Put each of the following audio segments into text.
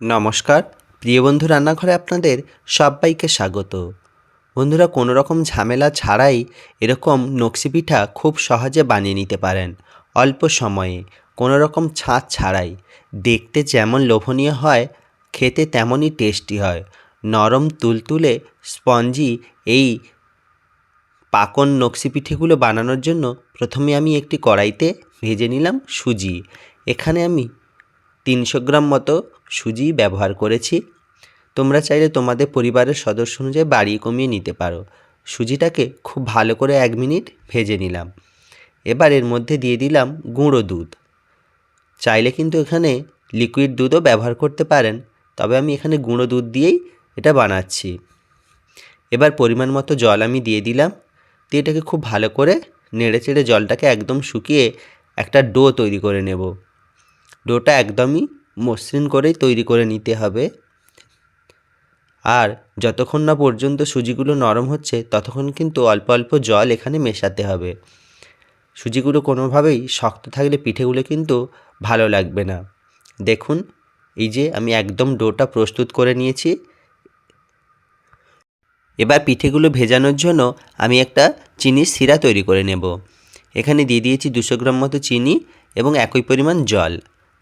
নমস্কার। প্রিয় বন্ধু রান্নাঘরে আপনাদের সবাইকে স্বাগত। বন্ধুরা, কোনো রকম ঝামেলা ছাড়াই এরকম নকশি পিঠা খুব সহজে বানিয়ে নিতে পারেন অল্প সময়ে। কোনো রকম ছাঁচ ছাড়াই। দেখতে যেমন লোভনীয় হয়, খেতে তেমনই টেস্টি হয়। নরম তুলতুলে স্পঞ্জি এই পাকন নকশি পিঠেগুলো বানানোর জন্য প্রথমে আমি একটি কড়াইতে ভেজে নিলাম সুজি। এখানে আমি তিনশো গ্রাম মতো সুজি ব্যবহার করেছি। তোমরা চাইলে তোমাদের পরিবারের সদস্য অনুযায়ী বাড়িয়ে কমিয়ে নিতে পারো। সুজিটাকে খুব ভালো করে এক মিনিট ভেজে নিলাম। এবার এর মধ্যে দিয়ে দিলাম গুঁড়ো দুধ। চাইলে কিন্তু এখানে লিকুইড দুধও ব্যবহার করতে পারেন, তবে আমি এখানে গুঁড়ো দুধ দিয়েই এটা বানাচ্ছি। এবার পরিমাণ মতো জল আমি দিয়ে দিলাম। দিয়ে এটাকে খুব ভালো করে নেড়ে চেড়ে জলটাকে একদম শুকিয়ে একটা ডো তৈরি করে নেব। ডোটা একদমই মসৃণ করেই তৈরি করে নিতে হবে। আর যতক্ষণ না পর্যন্ত সুজিগুলো নরম হচ্ছে, ততক্ষণ কিন্তু অল্প অল্প জল এখানে মেশাতে হবে। সুজিগুলো কোনোভাবেই শক্ত থাকলে পিঠেগুলো কিন্তু ভালো লাগবে না। দেখুন, এই যে আমি একদম ডোটা প্রস্তুত করে নিয়েছি। এবার পিঠেগুলো ভেজানোর জন্য আমি একটা চিনির শিরা তৈরি করে নেব। এখানে দিয়ে দিয়েছি দুশো গ্রাম মতো চিনি এবং একই পরিমাণ জল।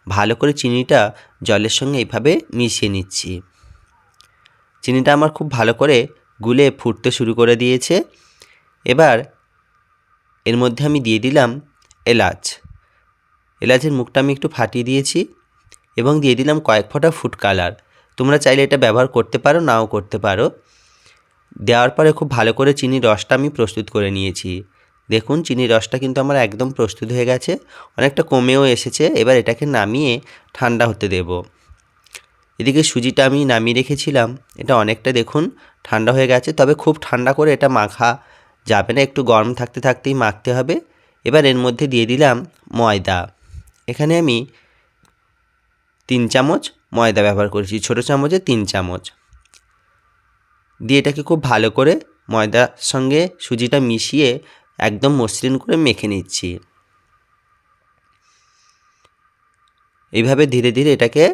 ভালো করে চিনিটা জলের সঙ্গে এইভাবে মিশিয়ে নিচ্ছি। চিনিটা আমার খুব ভালো করে গুলে ফুটতে শুরু করে দিয়েছে। এবার এর মধ্যে আমি দিয়ে দিলাম এলাচ। এলাচের মুখটা আমি একটু ফাটিয়ে দিয়েছি এবং দিয়ে দিলাম কয়েক ফোঁটা ফুড কালার। তোমরা চাইলে এটা ব্যবহার করতে পারো, নাও করতে পারো। দেওয়ার পরে খুব ভালো করে চিনির রসটা আমি প্রস্তুত করে নিয়েছি। দেখুন, চিনির রসটা কিন্তু আমার একদম প্রস্তুত হয়ে গেছে। অনেকটা কমেও এসেছে। এবার এটাকে নামিয়ে ঠান্ডা হতে দেব। এদিকে সুজিটা আমি নামিয়ে রেখেছিলাম। এটা অনেকটা দেখুন ঠান্ডা হয়ে গেছে। তবে খুব ঠান্ডা করে এটা মাখা যাবে না। একটু গরম থাকতে থাকতেই মাখতে হবে। এবার এর মধ্যে দিয়ে দিলাম ময়দা। এখানে আমি তিন চামচ ময়দা ব্যবহার করেছি। ছোটো চামচে তিন চামচ। দিয়ে এটাকে খুব ভালো করে ময়দার সঙ্গে সুজিটা মিশিয়ে একদম মসৃণ করে মেখে নিচ্ছি। এইভাবে ধীরে ধীরে এটাকে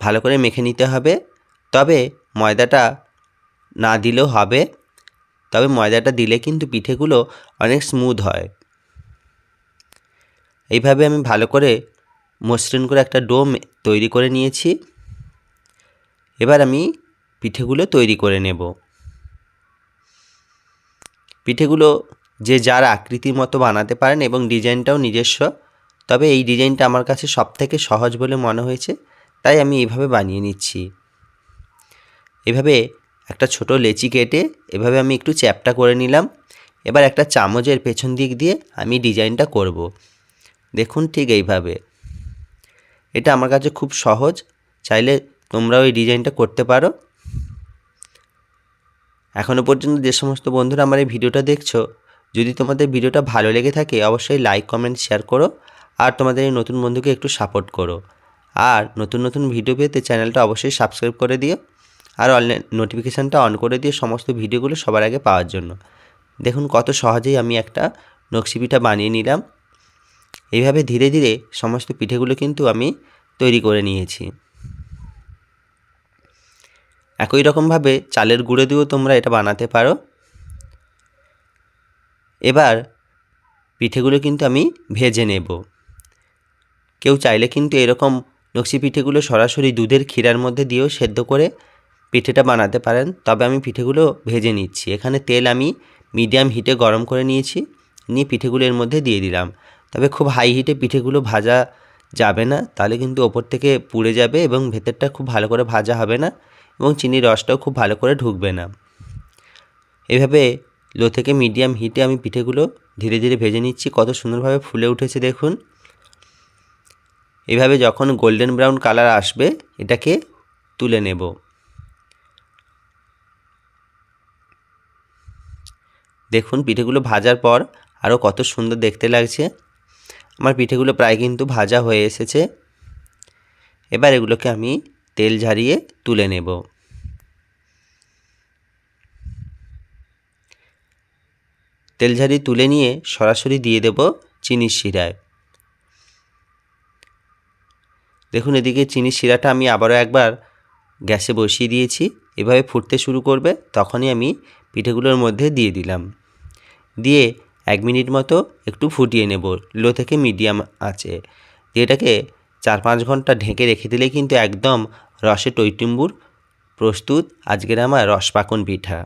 ভালো করে মেখে নিতে হবে। তবে ময়দাটা না দিলেও হবে। তবে ময়দাটা দিলে কিন্তু পিঠেগুলো অনেক স্মুথ হয়। এইভাবে আমি ভালো করে মসৃণ করে একটা ডো তৈরি করে নিয়েছি। এবার আমি পিঠেগুলো তৈরি করে নেব। পিঠেগুলো যে যার আকৃতির মতো বানাতে পারেন এবং ডিজাইনটাও নিজস্ব, তবে এই ডিজাইনটা আমার কাছে সব থেকে সহজ বলে মনে হয়েছে, তাই আমি এইভাবে বানিয়ে নিচ্ছি। এভাবে একটা ছোট লেচি কেটে এভাবে আমি একটু চ্যাপটা করে নিলাম। এবার একটা চামচের পেছন দিক দিয়ে আমি ডিজাইনটা করব। দেখুন ঠিক এইভাবে। এটা আমার কাছে খুব সহজ, চাইলে তোমরাও এই ডিজাইনটা করতে পারো। এখনও পর্যন্ত যে সমস্ত বন্ধুরা আমার এই ভিডিওটা দেখছ যদি তোমাদের ভিডিওটা ভালো লেগে থাকে, অবশ্যই লাইক কমেন্ট শেয়ার করো আর তোমাদের এই নতুন বন্ধুকে একটু সাপোর্ট করো। আর নতুন নতুন ভিডিও পেতে চ্যানেলটা অবশ্যই সাবস্ক্রাইব করে দিও আর অনলাইন নোটিফিকেশানটা অন করে দিও সমস্ত ভিডিওগুলো সবার আগে পাওয়ার জন্য। দেখুন কত সহজেই আমি একটা নকশি পিঠা বানিয়ে নিলাম। এইভাবে ধীরে ধীরে সমস্ত পিঠেগুলো কিন্তু আমি তৈরি করে নিয়েছি। একই রকমভাবে চালের গুঁড়ো দিয়েও তোমরা এটা বানাতে পারো। এবার পিঠেগুলো কিন্তু আমি ভেজে নেব। কেউ চাইলে কিন্তু এরকম নকশি পিঠেগুলো সরাসরি দুধের ক্ষীরার মধ্যে দিয়েও সেদ্ধ করে পিঠেটা বানাতে পারেন। তবে আমি পিঠেগুলো ভেজে নিচ্ছি। এখানে তেল আমি মিডিয়াম হিটে গরম করে নিয়েছি। নিয়ে পিঠেগুলো এর মধ্যে দিয়ে দিলাম। তবে খুব হাই হিটে পিঠেগুলো ভাজা যাবে না। তাহলে কিন্তু ওপর থেকে পুড়ে যাবে এবং ভেতরটা খুব ভালো করে ভাজা হবে না এবং চিনির রসটাও খুব ভালো করে ঢুকবে না। এভাবে লো থেকে মিডিয়াম হিটে আমি পিঠেগুলো ধীরে ধীরে ভেজে নিচ্ছি। কত সুন্দরভাবে ফুলে উঠেছে দেখুন। এভাবে যখন গোল্ডেন ব্রাউন কালার আসবে, এটাকে তুলে নেব। দেখুন পিঠেগুলো ভাজার পর আরও কত সুন্দর দেখতে লাগছে। আমার পিঠেগুলো প্রায় কিন্তু ভাজা হয়ে এসেছে। এবার এগুলোকে আমি তেল ঝারিয়ে তুলে নেব। তেল ঝারিয়ে তুলে নিয়ে সরাসরি দিয়ে দেব চিনির শিরায়। দেখুন এদিকে চিনির শিরাটা আমি আবারও একবার গ্যাসে বসিয়ে দিয়েছি। এভাবে ফুটতে শুরু করবে, তখনই আমি পিঠেগুলোর মধ্যে দিয়ে দিলাম। দিয়ে এক মিনিট মতো একটু ফুটিয়ে নেব, লো থেকে মিডিয়াম আছে দিয়ে এটাকে চার পাঁচ ঘণ্টা ঢেকে রেখে দিলে কিন্তু একদম রসে টইটুম্বুর প্রস্তুত আজকের আমার রসপাকন পিঠা।